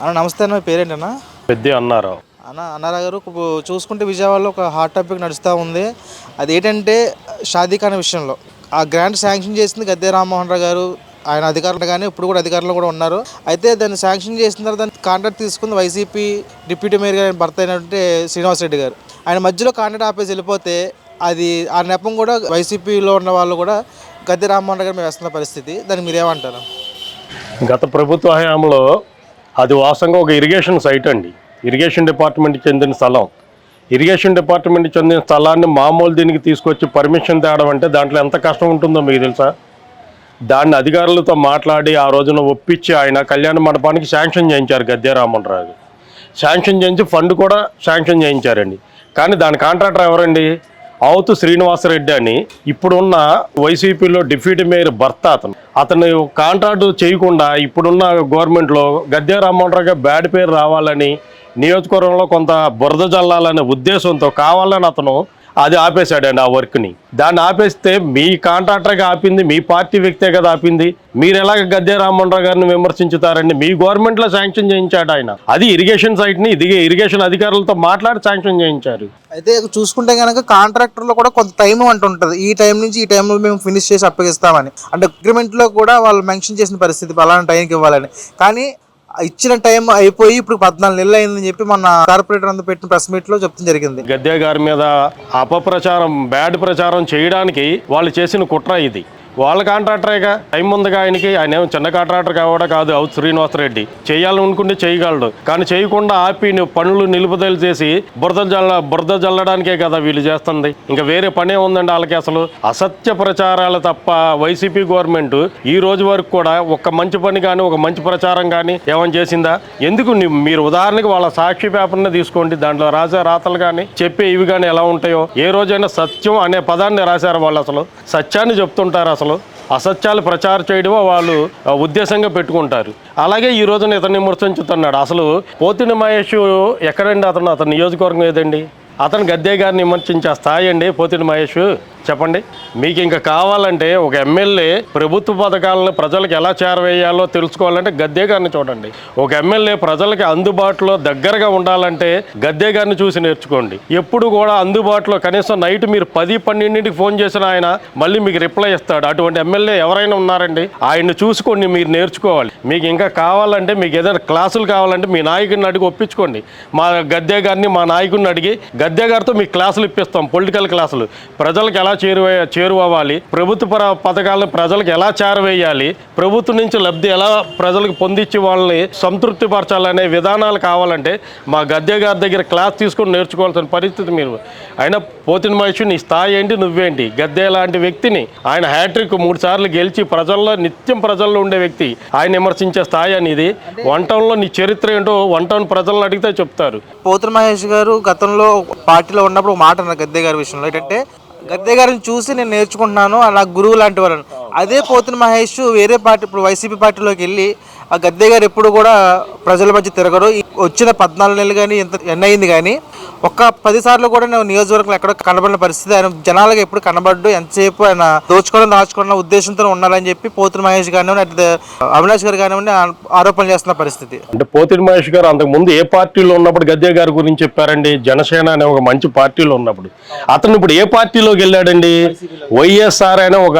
అన్న నమస్తే అన్న పేరేంటన్నా? పెద్ద అన్నారు అన్న అన్నారా గారు చూసుకుంటే విజయవాడలో ఒక హాట్ టాపిక్ నడుస్తూ ఉంది. అది ఏంటంటే షాదీ ఖాన్ విషయంలో. ఆ గ్రాంట్ శాంక్షన్ చేసింది గద్దె రామ్మోహన్ రావు గారు. ఆయన అధికారులు కానీ ఇప్పుడు కూడా అధికారులు కూడా ఉన్నారు. అయితే దాన్ని శాంక్షన్ చేసిన తర్వాత దాన్ని కాంట్రాక్ట్ తీసుకుంది వైసీపీ డిప్యూటీ మేయర్ గారి భర్త అయినటువంటి శ్రీనివాస్ రెడ్డి గారు. ఆయన మధ్యలో కాంట్రాక్ట్ ఆపేసి వెళ్ళిపోతే అది ఆ నెపం కూడా వైసీపీలో ఉన్న వాళ్ళు కూడా గద్దె రామ్మోహన్ రావు గారు మేము వేస్తున్న పరిస్థితి. దాన్ని మీరేమంటారు? గత ప్రభుత్వ హయాంలో అది వాసంగా ఒక ఇరిగేషన్ సైట్ అండి. ఇరిగేషన్ డిపార్ట్మెంట్కి చెందిన స్థలం. ఇరిగేషన్ డిపార్ట్మెంట్కి చెందిన స్థలాన్ని మామూలు దీనికి తీసుకొచ్చి పర్మిషన్ తేవడం అంటే దాంట్లో ఎంత కష్టం ఉంటుందో మీకు తెలుసా? దాన్ని అధికారులతో మాట్లాడి ఆ రోజున ఒప్పించి ఆయన కళ్యాణ మండపానికి శాంక్షన్ చేయించారు గద్దె రాజు శాంక్షన్ చేయించి ఫండ్ కూడా శాంక్షన్ చేయించారండి. కానీ దాని కాంట్రాక్టర్ ఎవరండి? అవుతు శ్రీనివాసరెడ్డి అని ఇప్పుడున్న వైసీపీలో డిప్యూటీ మేయర్ భర్త అతను. అతను కాంట్రాక్ట్ చేయకుండా ఇప్పుడున్న గవర్నమెంట్లో గద్దె రామ్మోహన్ బ్యాడ్ పేరు రావాలని నియోజకవర్గంలో కొంత బురద జల్లాలనే ఉద్దేశంతో కావాలని అతను అది ఆపేశాడండి ఆ వర్క్ని. దాన్ని ఆపేస్తే మీ కాంట్రాక్టర్గా ఆపింది మీ పార్టీ వ్యక్తే కదా ఆపింది మీరు ఎలాగ గద్దె రామ్మోహన్ గారిని విమర్శించుతారండి? మీ గవర్నమెంట్లో శాంక్షన్ చేయించాడు ఆయన. అది ఇరిగేషన్ సైట్ని ఇది ఇరిగేషన్ అధికారులతో మాట్లాడి శాంక్షన్ చేయించారు. అయితే చూసుకుంటే కనుక కాంట్రాక్టర్లో కూడా కొంత టైం అంటుంటుంది ఈ టైం నుంచి ఈ టైంలో మేము ఫినిష్ చేసి అప్పగిస్తామని. అంటే అగ్రిమెంట్లో కూడా వాళ్ళు మెన్షన్ చేసిన పరిస్థితి పలానా టైంకి ఇవ్వాలని. కానీ ఇచ్చిన టైం అయిపోయి ఇప్పుడు పద్నాలుగు నెలలు అయిందని చెప్పి మన కార్పొరేటర్ అంతా పెట్టిన ప్రెస్ మీట్లో చెప్తాం జరిగింది. గద్దె గారి మీద అపప్రచారం బ్యాడ్ ప్రచారం చేయడానికి వాళ్ళు చేసిన కుట్ర ఇది. వాళ్ళ కాంట్రాక్టరేగా. టైం ఉందిగా ఆయనకి. ఆయన ఏమో చిన్న కాంట్రాక్టర్ కావడా కాదు. అవుతు శ్రీనివాసరెడ్డి. చేయాలనుకుంటే చేయగలడు. కానీ చేయకుండా ఆపి పనులు నిలుపుదల చేసి బురద జల్ల బురద జల్లడానికే కదా వీళ్ళు చేస్తుంది. ఇంకా వేరే పనే ఉందండి వాళ్ళకి అసలు. అసత్య ప్రచారాలు తప్ప వైసీపీ గవర్నమెంట్ ఈ రోజు వరకు కూడా ఒక మంచి పని కానీ ఒక మంచి ప్రచారం కానీ ఏమైనా చేసిందా? ఎందుకు మీరు ఉదాహరణకి వాళ్ళ సాక్షి పేపర్ని తీసుకోండి. దాంట్లో రాసే రాతలు కానీ చెప్పే ఇవి కానీ ఎలా ఉంటాయో ఏ రోజైనా సత్యం అనే పదాన్ని రాశారు వాళ్ళు అసలు. సత్యాన్ని చెప్తుంటారు అసలు. అసత్యాలు ప్రచారం చేయడం వాళ్ళు ఉద్దేశంగా పెట్టుకుంటారు. అలాగే ఈ రోజున ఇతన్ని విమర్శించుతున్నాడు. అసలు పోతిని మహేష్ ఎక్కడండి అతను? అతని నియోజకవర్గం ఏదండి? అతను గద్దే గారిని విమర్శించే స్థాయి అండి పోతిని మహేష్. చెప్పండి. మీకు ఇంకా కావాలంటే ఒక ఎమ్మెల్యే ప్రభుత్వ పథకాలను ప్రజలకు ఎలా చేరవేయాలో తెలుసుకోవాలంటే గద్దే గారిని చూడండి. ఒక ఎమ్మెల్యే ప్రజలకి అందుబాటులో దగ్గరగా ఉండాలంటే గద్దే గారిని చూసి నేర్చుకోండి. ఎప్పుడు కూడా అందుబాటులో కనీసం నైట్ మీరు పది పన్నెండింటికి ఫోన్ చేసిన ఆయన మళ్ళీ మీకు రిప్లై ఇస్తాడు. అటువంటి ఎమ్మెల్యే ఎవరైనా ఉన్నారండి ఆయన్ని చూసుకోండి మీరు నేర్చుకోవాలి. మీకు ఇంకా కావాలంటే మీకు ఏదైనా క్లాసులు కావాలంటే మీ నాయకుడిని అడిగి ఒప్పించుకోండి. మా గద్దే గారిని మా నాయకుడిని అడిగి గద్దే గారితో మీకు క్లాసులు ఇప్పిస్తాం పొలిటికల్ క్లాసులు. ప్రజలకు ఎలా ఎలా చేరువ చేరువవ్వాలి? ప్రభుత్వ పర పథకాలను ప్రజలకు ఎలా చేరవేయాలి? ప్రభుత్వం నుంచి లబ్ధి ఎలా ప్రజలకు పొందించి వాళ్ళని సంతృప్తి పరచాలనే విధానాలు కావాలంటే మా గద్దె గారి దగ్గర క్లాస్ తీసుకొని నేర్చుకోవాల్సిన పరిస్థితి మీరు. ఆయన పోతిన మనిషి నీ స్థాయి ఏంటి నువ్వేంటి? గద్దె లాంటి వ్యక్తిని ఆయన హ్యాట్రిక్ మూడు సార్లు గెలిచి ప్రజల్లో నిత్యం ప్రజల్లో ఉండే వ్యక్తి ఆయన విమర్శించే స్థాయి అనేది వంటంలో నీ చరిత్ర ఏంటో వంటను ప్రజలను అడిగితే చెప్తారు. పోతుల మహేష్ గారు గతంలో పార్టీలో ఉన్నప్పుడు మాట అన్నారు గద్దె గారి విషయంలో. ఏంటంటే గద్దె గారిని చూసి నేను నేర్చుకుంటున్నాను అలా గురువు లాంటి వాళ్ళని. అదే పోతున్న మహేష్ వేరే పార్టీ ఇప్పుడు వైసీపీ పార్టీలోకి వెళ్ళి ఆ గద్దె గారు ఎప్పుడు కూడా ప్రజల మధ్య తిరగరు. వచ్చిన పద్నాలుగు నెలలు కానీ ఎంత ఎన్నయింది కానీ ఒక్క పదిసార్లు కూడా నేను నియోజకవర్గంలో ఎక్కడ కనబడిన పరిస్థితి. ఆయన జనాలకు ఎప్పుడు కనబడ్డు ఎంతసేపు ఆయన దోచుకోవడం దాచుకోవడం ఉద్దేశంతో ఉండాలని చెప్పి పోతుల మహేష్ కానివ్వండి అటు అవినాష్ గారు కానివ్వండి ఆ- ఆరోపణలు చేస్తున్న పరిస్థితి. అంటే పోతిరి మహేష్ గారు అంతకు ముందు ఏ పార్టీలో ఉన్నప్పుడు గద్దే గారి గురించి చెప్పారండి? జనసేన అనే ఒక మంచి పార్టీలో ఉన్నప్పుడు. అతను ఇప్పుడు ఏ పార్టీలోకి వెళ్ళాడండి? వైఎస్ఆర్ అనే ఒక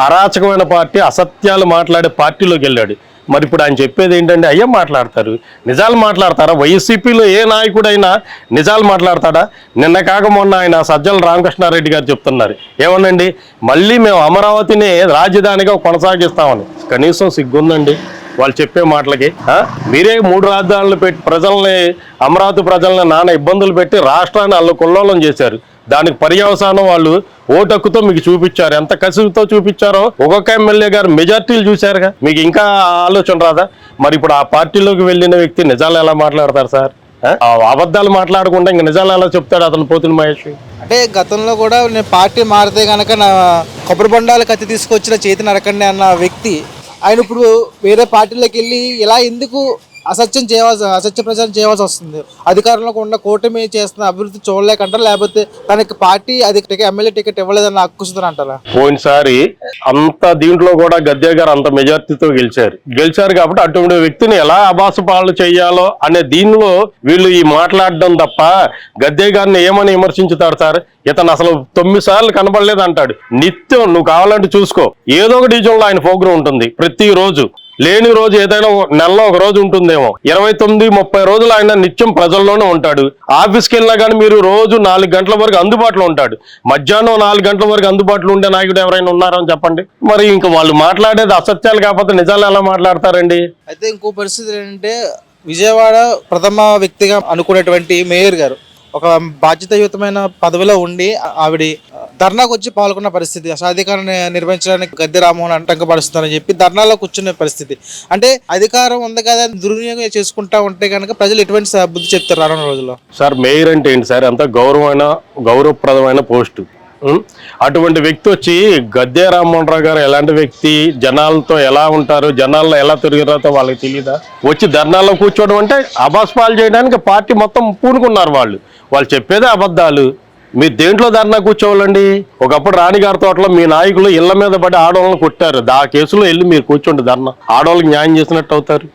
అరాచకమైన పార్టీ అసత్యాలు మాట్లాడే పార్టీలోకి వెళ్ళాడు. మరి ఇప్పుడు ఆయన చెప్పేది ఏంటంటే అయ్యే మాట్లాడతారు. నిజాలు మాట్లాడతారా? వైసీపీలో ఏ నాయకుడైనా నిజాలు మాట్లాడతాడా? నిన్న కాక మొన్న ఆయన సజ్జల రామకృష్ణారెడ్డి గారు చెప్తున్నారు. ఏమనండి? మళ్ళీ మేము అమరావతిని రాజధానిగా కొనసాగిస్తామని. కనీసం సిగ్గుందండి వాళ్ళు చెప్పే మాటలకి. మీరే మూడు రాజధానులు పెట్టి ప్రజల్ని అమరావతి ప్రజల్ని నానా ఇబ్బందులు పెట్టి రాష్ట్రాన్ని అల్లు కుల్లోలం చేశారు. దానికి పర్యవసానం వాళ్ళు ఓటక్కుతో మీకు చూపించారు. ఎంత కసితో చూపించారో ఒక్కొక్క ఎమ్మెల్యే గారు మెజార్టీలు చూశారుగా. మీకు ఇంకా ఆలోచన రాదా? మరి ఇప్పుడు ఆ పార్టీలోకి వెళ్ళిన వ్యక్తి నిజాలు ఎలా మాట్లాడతారు సార్? ఆ? అబద్ధాలు మాట్లాడకుండా ఇంకా నిజాలు ఎలా చెప్తాడు అతను పోతున్న మహేష్? అంటే గతంలో కూడా నేను పార్టీ మారితే కనుక నా కొబ్బరి బొండాలు కత్తి తీసుకొచ్చిన చేతి నరకండి అన్న వ్యక్తి. ఆయన ఇప్పుడు వేరే పార్టీలోకి వెళ్ళి ఇలా ఎందుకు అసత్యం చేయవలసి అసత్య ప్రచారం చేయవలసి వస్తుంది. అధికారంలో ఉన్న కూటమి చేస్తున్న అభివృద్ధి చూడలేకంటారా? లేకపోతే తనకి పార్టీ అది ఎమ్మెల్యే టికెట్ ఇవ్వలేదని అక్కుసుతారు అంటారా? పోయినసారి అంత దీంట్లో కూడా గద్దె గారు అంత మెజార్టీతో గెలిచారు. గెలిచారు కాబట్టి అటువంటి వ్యక్తిని ఎలా అభాస పాలు చేయాలో అనే దీనిలో వీళ్ళు ఈ మాట్లాడడం తప్ప గద్దే గారిని ఏమని విమర్శించుతారు సార్? ఇతను అసలు తొమ్మిది సార్లు కనబడలేదు అంటాడు. నిత్యం నువ్వు కావాలంటే చూసుకో. ఏదో ఒక డివిజన్లో ఆయన ప్రోగ్రాం ఉంటుంది ప్రతి రోజు లేని రోజు ఏదైనా నెలలో ఒక రోజు ఉంటుందేమో. ఇరవై తొమ్మిది ముప్పై రోజులు ఆయన నిత్యం ప్రజల్లోనే ఉంటాడు. ఆఫీస్కి వెళ్ళినా కానీ మీరు రోజు నాలుగు గంటల వరకు అందుబాటులో ఉంటాడు. మధ్యాహ్నం నాలుగు గంటల వరకు అందుబాటులో ఉండే నాయకుడు ఎవరైనా ఉన్నారని చెప్పండి. మరి ఇంకా వాళ్ళు మాట్లాడేది అసత్యాలు కాకపోతే నిజాలు ఎలా మాట్లాడతారండి? అయితే ఇంకో పరిస్థితి ఏంటంటే విజయవాడ ప్రథమ వ్యక్తిగా అనుకునేటువంటి మేయర్ గారు. ఒక బాధ్యతయుతమైన పదవిలో ఉండి ఆవిడ ధర్నాకు వచ్చి పాల్గొన్న పరిస్థితి అసాధికారాన్ని నిర్వహించడానికి గద్దె రామ్మోహన్ అంటంకపరుస్తున్నారని చెప్పి ధర్నాలో కూర్చునే పరిస్థితి. అంటే అధికారం ఉంది కదా అని దుర్వినియోగం చేసుకుంటా ఉంటే కనుక ప్రజలు ఎటువంటి బుద్ధి చెప్తారు రానున్న రోజుల్లో? సార్ మేయర్ అంటే ఏంటి సార్? అంత గౌరవమైన గౌరవప్రదమైన పోస్టు. అటువంటి వ్యక్తి వచ్చి గద్దె రామ్మోహన్ రావు గారు ఎలాంటి వ్యక్తి? జనాలతో ఎలా ఉంటారు? జనాల్లో ఎలా తిరిగిరాతో వాళ్ళకి తెలియదా వచ్చి ధర్నాల్లో కూర్చోవడం అంటే అబాస్పాలు చేయడానికి పార్టీ మొత్తం పూనుకున్నారు వాళ్ళు. వాళ్ళు చెప్పేదే అబద్ధాలు. మీరు దేంట్లో ధర్నా కూర్చోవాలండి? ఒకప్పుడు రాణిగారి తోటలో మీ నాయకులు ఇళ్ళ మీద పడి ఆడవాళ్ళని కొట్టారు. ఆ కేసులో వెళ్ళి మీరు కూర్చోండి ధర్నా. ఆడవాళ్ళకి న్యాయం చేసినట్టు అవుతారు.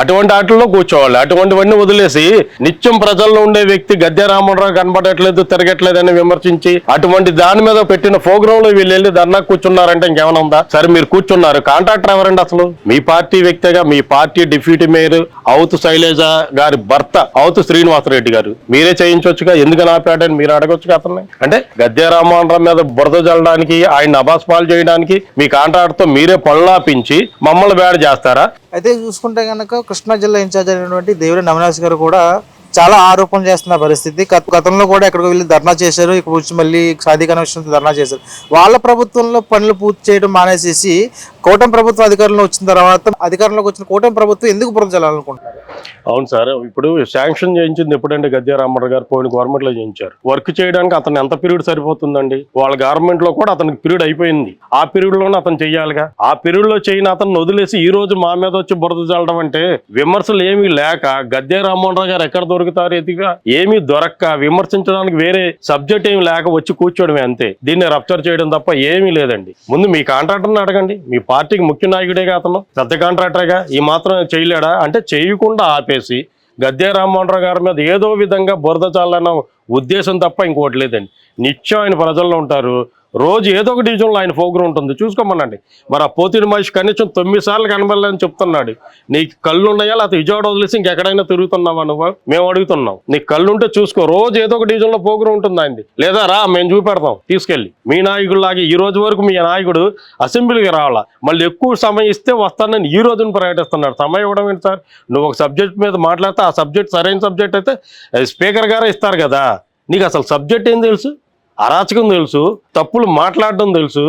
అటువంటి ఆటల్లో కూర్చోవాలి. అటువంటివన్నీ వదిలేసి నిత్యం ప్రజల్లో ఉండే వ్యక్తి గద్దె రామరావు కనబడట్లేదు తిరగట్లేదని విమర్శించి అటువంటి దాని మీద పెట్టిన ప్రోగ్రామ్లో వీళ్ళు వెళ్ళి ధర్నా కూర్చున్నారంటే ఇంకేమైనా ఉందా? సరే మీరు కూర్చున్నారు. కాంట్రాక్టర్ ఎవరండి అసలు? మీ పార్టీ వ్యక్తిగా మీ పార్టీ డిప్యూటీ మేయర్ అవుతు శైలేజ గారి భర్త అవుతు శ్రీనివాసరెడ్డి గారు. మీరే చేయించవచ్చుగా ఎందుకు ఆపాడని మీరు అతన్ని అంటే గద్దె రామ్మోహన్ రావు మీద బురద జల్లడానికి ఆయన అబాస్పాలు చేయడానికి మీ కాంట్రాక్ట్తో మీరే పనులాపించి మమ్మల్ని వేడ చేస్తారా? అయితే చూసుకుంటే కనుక కృష్ణా జిల్లా ఇన్ఛార్జ్ అయినటువంటి దేవిరి నవనాథ్ గారు కూడా చాలా ఆరోపణలు చేస్తున్న పరిస్థితి. గతంలో కూడా ఎక్కడికి వెళ్ళి ధర్నా చేశారు. ఇక్కడ వచ్చి మళ్ళీ సాధికార విషయంతో ధర్నా చేశారు. వాళ్ళ ప్రభుత్వంలో పనులు పూర్తి చేయడం మానేసేసి కూటమి ప్రభుత్వం అధికారంలో వచ్చిన తర్వాత అధికారంలోకి వచ్చిన కూటమి ప్రభుత్వం ఎందుకు బురద జల్లాలనుకుంటున్నారు అవును సార్ ఇప్పుడు శాంక్షన్ చేయించింది ఎప్పుడంటే గద్దె రామరావు గారు పోయిన గవర్నమెంట్లో చేయించారు. వర్క్ చేయడానికి అతను ఎంత పీరియడ్ సరిపోతుందండి? వాళ్ళ గవర్నమెంట్లో కూడా అతనికి పీరియడ్ అయిపోయింది. ఆ పీరియడ్లోనే అతను చేయాలిగా. ఆ పీరియడ్లో చేయని అతను వదిలేసి ఈ రోజు మా మీద వచ్చి బురద చల్లడం అంటే విమర్శలు ఏమీ లేక గద్దె రామ్మోహన్ రావు గారు ఎక్కడ దొరికి ఎదిగా ఏమీ దొరక్క విమర్శించడానికి వేరే సబ్జెక్ట్ ఏమి లేక వచ్చి కూర్చోవడమే అంతే. దీన్ని రప్చర్ చేయడం తప్ప ఏమీ లేదండి. ముందు మీ కాంట్రాక్టర్ని అడగండి. మీ పార్టీకి ముఖ్య నాయకుడేగా అతను. పెద్ద కాంట్రాక్టర్గా ఈ మాత్రం చేయలేడా? అంటే చేయకుండా ఆపేసి గద్దే రామ్మోహన్ రావు గారి మీద ఏదో విధంగా బురద చాలన్న ఉద్దేశం తప్ప ఇంకోటి లేదండి. నిత్యం ఆయన ప్రజల్లో ఉంటారు. రోజు ఏదో ఒక డివిజన్లో ఆయన ప్రోగ్రాం ఉంటుంది. చూసుకోమనండి. మరి ఆ పోతిని మనిషి కనీసం తొమ్మిది సార్లు కనబడలేదని చెప్తున్నాడు. నీకు కళ్ళు ఉన్నాయా లేకపోతే విజయవాడ వదిలేసి ఇంకెక్కడైనా తిరుగుతున్నావా నువ్వు? మేము అడుగుతున్నాం. నీకు కళ్ళు ఉంటే చూసుకో. రోజు ఏదో ఒక డివిజన్లో ప్రోగ్రాం ఉంటుంది ఆయనది. లేదా రా మేము చూపెడతాం. తీసుకెళ్ళి. మీ నాయకుడిలాగా ఈ రోజు వరకు మీ నాయకుడు అసెంబ్లీకి రావాలా? మళ్ళీ ఎక్కువ సమయం ఇస్తే వస్తానని ఈ రోజున ప్రకటిస్తున్నాడు. సమయం ఇవ్వడం ఏంటి సార్? నువ్వు ఒక సబ్జెక్ట్ మీద మాట్లాడితే ఆ సబ్జెక్ట్ సరైన సబ్జెక్ట్ అయితే స్పీకర్ గారే ఇస్తారు కదా. నీకు అసలు సబ్జెక్ట్ ఏం తెలుసు? అరాచకం తెలుసు తప్పులు మాట్లాడడం తెలుసు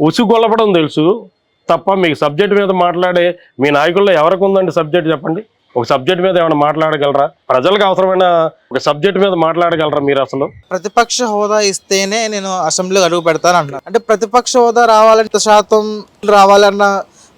ఉసుగొల్లపడం తెలుసు. తప్ప మీకు సబ్జెక్ట్ మీద మాట్లాడే మీ నాయకుల్లో ఎవరికి ఉందండి సబ్జెక్ట్ చెప్పండి? ఒక సబ్జెక్ట్ మీద ఏమైనా మాట్లాడగలరా? ప్రజలకు అవసరమైన ఒక సబ్జెక్ట్ మీద మాట్లాడగలరా మీరు అసలు? ప్రతిపక్ష హోదా ఇస్తేనే నేను అసెంబ్లీ అడుగు పెడతాను అంటే ప్రతిపక్ష హోదా రావాలంటే శాతం రావాలన్న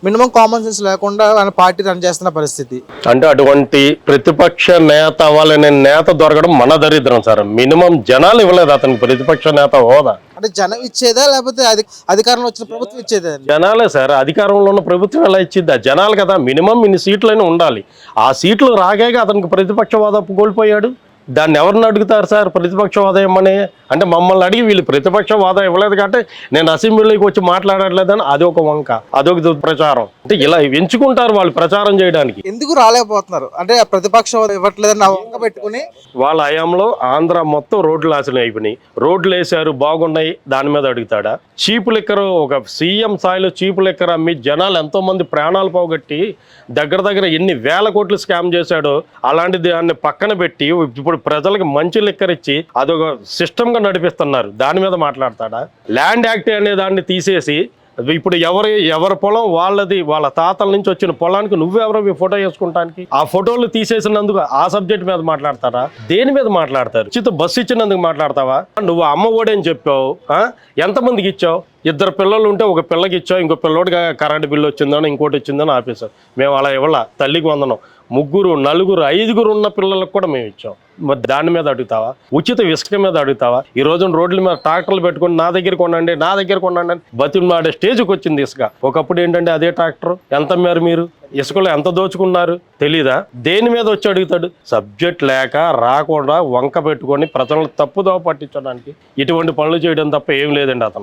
మినిమం కామన్ సెన్స్ లేకుండా ఆయన పార్టీ రన్ చేస్తున్న పరిస్థితి. అంటే అటువంటి ప్రతిపక్ష నేత అవ్వాలనే నేత దొరకడం మన దరిద్రం సార్. మినిమం జనాలు ఇవ్వలేదు అతనికి. ప్రతిపక్ష నేత హోదా. అంటే జనం ఇచ్చేదా లేకపోతే అధి అధికారంలో వచ్చిన ప్రభుత్వం ఇచ్చేదా జనాలే సార్. అధికారంలో ఉన్న ప్రభుత్వం ఎలా ఇచ్చింది జనాలు కదా. మినిమం ఇన్ని సీట్లైనా ఉండాలి. ఆ సీట్లు రాగాక అతనికి ప్రతిపక్ష హోదా కోల్పోయాడు. దాన్ని ఎవరిని అడుగుతారు సార్? ప్రతిపక్ష హోదా ఇమ్మని అంటే మమ్మల్ని అడిగి వీళ్ళు ప్రతిపక్ష హోదా ఇవ్వలేదు కాబట్టి నేను అసెంబ్లీలోకి వచ్చి మాట్లాడట్లేదని అది ఒక వంక అదొక దుష్ప్రచారం అంటే ఇలా ఎంచుకుంటారు వాళ్ళు ప్రచారం చేయడానికి. ఎందుకు రాలేకపోతున్నారు? అంటే ప్రతిపక్ష ఇవ్వట్లేదని వంక పెట్టుకుని? వాళ్ళ హయాంలో ఆంధ్ర మొత్తం రోడ్లు నాశనం అయిపోయినాయి. రోడ్లు వేశారు బాగున్నాయి దాని మీద అడుగుతాడా? చీపు లిక్కర్ ఒక సీఎం స్థాయిలో చీపు లిక్కర్ అమ్మి జనాలు ఎంతో మంది ప్రాణాలు పోగొట్టి దగ్గర దగ్గర ఎన్ని వేల కోట్లు స్కామ్ చేశాడో అలాంటి దాన్ని పక్కన పెట్టి ఇప్పుడు ఇప్పుడు ప్రజలకు మంచి లెక్కరిచ్చి ఇచ్చి అదొక సిస్టమ్గా నడిపిస్తున్నారు. దాని మీద మాట్లాడతాడా? ల్యాండ్ యాక్ట్ అనే దాన్ని తీసేసి ఇప్పుడు ఎవరి ఎవరి పొలం వాళ్ళది వాళ్ళ తాతల నుంచి వచ్చిన పొలానికి నువ్వెవరో మీ ఫోటో వేసుకుంటానికి? ఆ ఫోటోలు తీసేసినందుకు ఆ సబ్జెక్ట్ మీద మాట్లాడతారా దేని మీద మాట్లాడతారు? చిత్త బస్సు ఇచ్చినందుకు మాట్లాడతావా? నువ్వు అమ్మ ఒడి అని చెప్పావు ఎంతమందికి ఇచ్చావు? ఇద్దరు పిల్లలు ఉంటే ఒక పిల్లకి ఇచ్చావు ఇంకో పిల్లోడికి కరెంట్ బిల్లు వచ్చిందని ఇంకోటి వచ్చిందని ఆఫీసర్ మేము అలా ఇవ్వాల తల్లికి వందనం. ముగ్గురు నలుగురు ఐదుగురు ఉన్న పిల్లలకు కూడా మేము ఇచ్చాం. మరి దాని మీద అడుగుతావా? ఉచిత ఇసుక మీద అడుగుతావా? ఈ రోజున రోడ్ల మీద ట్రాక్టర్లు పెట్టుకుని నా దగ్గర కొనండి నా దగ్గర కొనండి అని బతిమాడే స్టేజ్కి వచ్చింది ఇసుక. ఒకప్పుడు ఏంటంటే అదే ట్రాక్టర్. ఎంత అమ్మారు మీరు? ఇసుకలో ఎంత దోచుకున్నారు? తెలీదా? దేని మీద వచ్చి అడుగుతాడు? సబ్జెక్ట్ లేక రాకుండా వంక పెట్టుకొని ప్రజలను తప్పుదోవ పట్టించడానికి ఇటువంటి పనులు చేయడం తప్ప ఏం లేదండి అతను.